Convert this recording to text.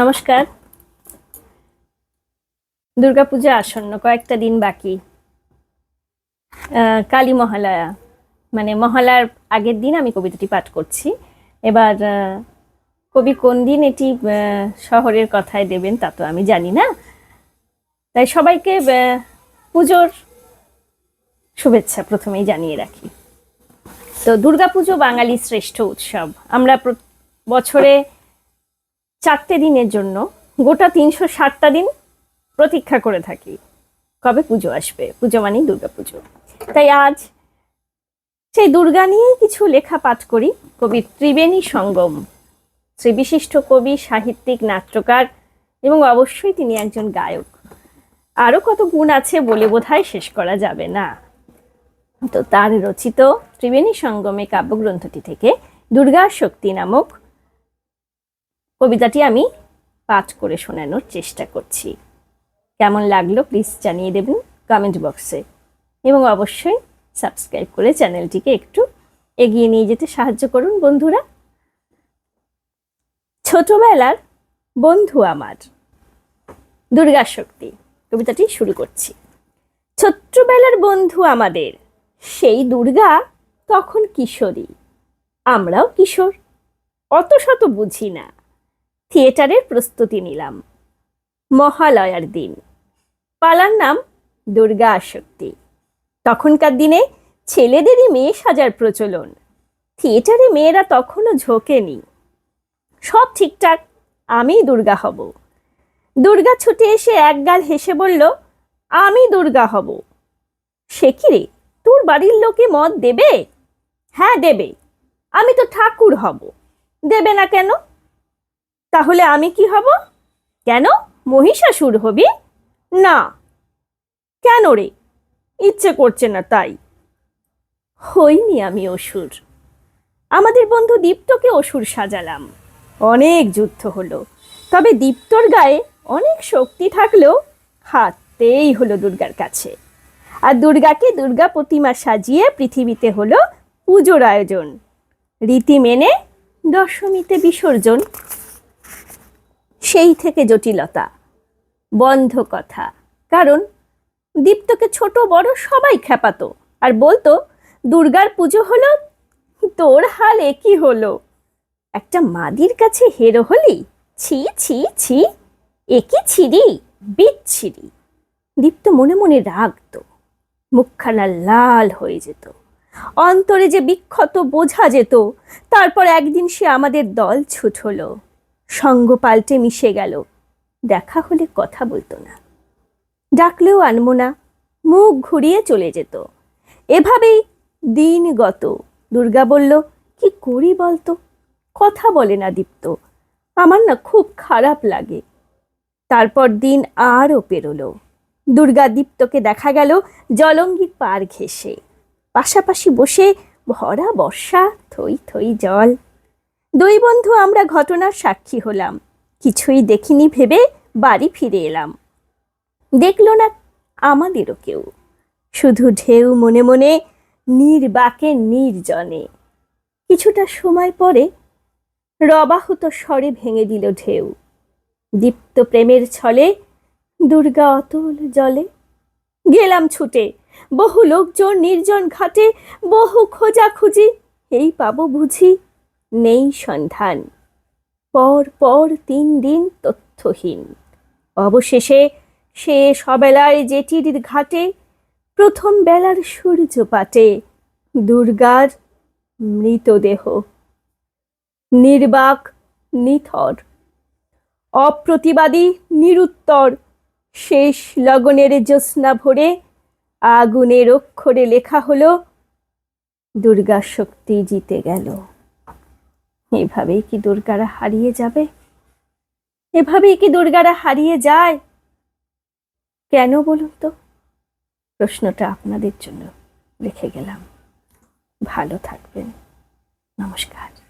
নমস্কার। দুর্গাপূজা আসন্ন, কয়েকটা দিন বাকি। কালী মহালয়া মানে মহালয়ার আগের দিন আমি কবিতাটি পাঠ করছি। এবার কবি কোন দিন এটি শহরের কথায় দেবেন তা তো আমি জানি না। তাই সবাইকে পুজোর শুভেচ্ছা প্রথমেই জানিয়ে রাখি। তো দুর্গাপুজো বাঙালির শ্রেষ্ঠ উৎসব। আমরা বছরে চারটে দিনের জন্য গোটা তিনশো ষাটটা দিন প্রতীক্ষা করে থাকি। কবে পুজো আসবে? পুজো মানেই দুর্গা পুজো। তাই আজ সেই দুর্গা নিয়েই কিছু লেখা পাঠ করি। কবি ত্রিবেণী সঙ্গম শ্রী বিশিষ্ট কবি, সাহিত্যিক, নাট্যকার এবং অবশ্যই তিনি একজন গায়ক। আরও কত গুণ আছে বলে বোধহয় শেষ করা যাবে না। তো তার রচিত ত্রিবেণী সঙ্গমে কাব্যগ্রন্থটি থেকে দুর্গা শক্তি নামক কবিতাটি আমি পাঠ করে শোনানোর চেষ্টা করছি। কেমন লাগল প্লিজ জানিয়ে দেবেন কমেন্ট বক্সে এবং অবশ্যই সাবস্ক্রাইব করে চ্যানেলটিকে একটু এগিয়ে নিয়ে যেতে সাহায্য করুন বন্ধুরা। ছোটবেলার বন্ধু আমার, দুর্গা শক্তি, কবিতাটি শুরু করছি। ছোট্টবেলার বন্ধু আমাদের, সেই দুর্গা তখন কিশোরী, আমরাও কিশোর, অত শত বুঝি না। থিয়েটারের প্রস্তুতি নিলাম। মহালয়ার দিন। পালার নাম দুর্গা আসক্তি। তখনকার দিনে ছেলেদেরই মেয়ে সাজার প্রচলন। থিয়েটারে মেয়েরা তখনও ঝোঁকেনি। সব ঠিকঠাক আমি দুর্গা হব। দুর্গা ছুটে এসে একগাল হেসে বলল, আমি দুর্গা হব। সে কি রে? তোর বাড়ির লোকে মত দেবে? হ্যাঁ দেবে। আমি তো ঠাকুর হব। দেবে না কেন? তাহলে আমি কি হব? কেন? মহিষাসুর হবি? না। কেন রে? ইচ্ছে করছে না তাই। হইনি আমি অসুর। আমাদের বন্ধু দীপ্তকে অসুর সাজালাম। অনেক যুদ্ধ হলো। তবে দীপ্তর গায়ে অনেক শক্তি থাকলেও হাততেই হলো দুর্গার কাছে। আর দুর্গাকে দুর্গা প্রতিমা সাজিয়ে পৃথিবীতে হলো পুজোর আয়োজন। রীতি মেনে দশমীতে বিসর্জন সেই থেকে জটিলতা। বন্ধ কথা। কারণ দীপ্তকে ছোট, বড় সবাই খেপাতো আর বলতো, দুর্গার পুজো হলো, তোর হাল একই হলো। একটা মাদির কাছে হেরো হলি, ছি ছি ছি, একই ছিরি বিচ্ছিরি দীপ্ত মনে মনে রাগতো। মুখখানা লাল হয়ে যেত। অন্তরে যে বিক্ষত বোঝা যেত, তারপর একদিন সে আমাদের দল ছুট হলো সঙ্গ পাল্টে মিশে গেল। দেখা হলে কথা বলতো না। ডাকলেও আনব না, মুখ ঘুরিয়ে চলে যেত। এভাবেই দিন গত। দুর্গা বলল, কি করি বলতো? কথা বলে না দীপ্ত। আমার না খুব খারাপ লাগে। তারপর দিন আরও পেরোলো। দুর্গা দীপ্তকে দেখা গেল জলঙ্গির পার ঘেঁষে। পাশাপাশি বসে ভরা বর্ষা থই থই জল। দুই বন্ধু আমরা ঘটনার সাক্ষী হলাম। কিছুই দেখিনি ভেবে বাড়ি ফিরে এলাম। দেখল না আমাদেরও কেউ। শুধু ঢেউ মনে মনে নির্বাকে নির্জনে। কিছুটা সময় পরে রবাহত স্বরে ভেঙে দিল ঢেউ। দীপ্ত প্রেমের ছলে দুর্গা অতল জলে। গেলাম ছুটে, বহু লোকজন নির্জন ঘাটে, বহু খোঁজাখুঁজি, এই পাবো বুঝি নেই সন্ধান। পর পর তিন দিন তথ্যহীন। অবশেষে সে সবেলায় জেটির ঘাটে, প্রথম বেলার সূর্য পাটে দুর্গার মৃতদেহ। নির্বাক, নিথর, অপ্রতিবাদী, নিরুত্তর, শেষ লগনের জ্যোৎস্না ভরে আগুনের অক্ষরে লেখা হলো, দুর্গা শক্তি জিতে গেল। এভাবেই কি দুর্গারা হারিয়ে যাবে? এভাবেই কি দুর্গারা হারিয়ে যায়? কেন বলুন তো? প্রশ্নটা আপনাদের জন্য রেখে গেলাম। ভালো থাকবেন। নমস্কার।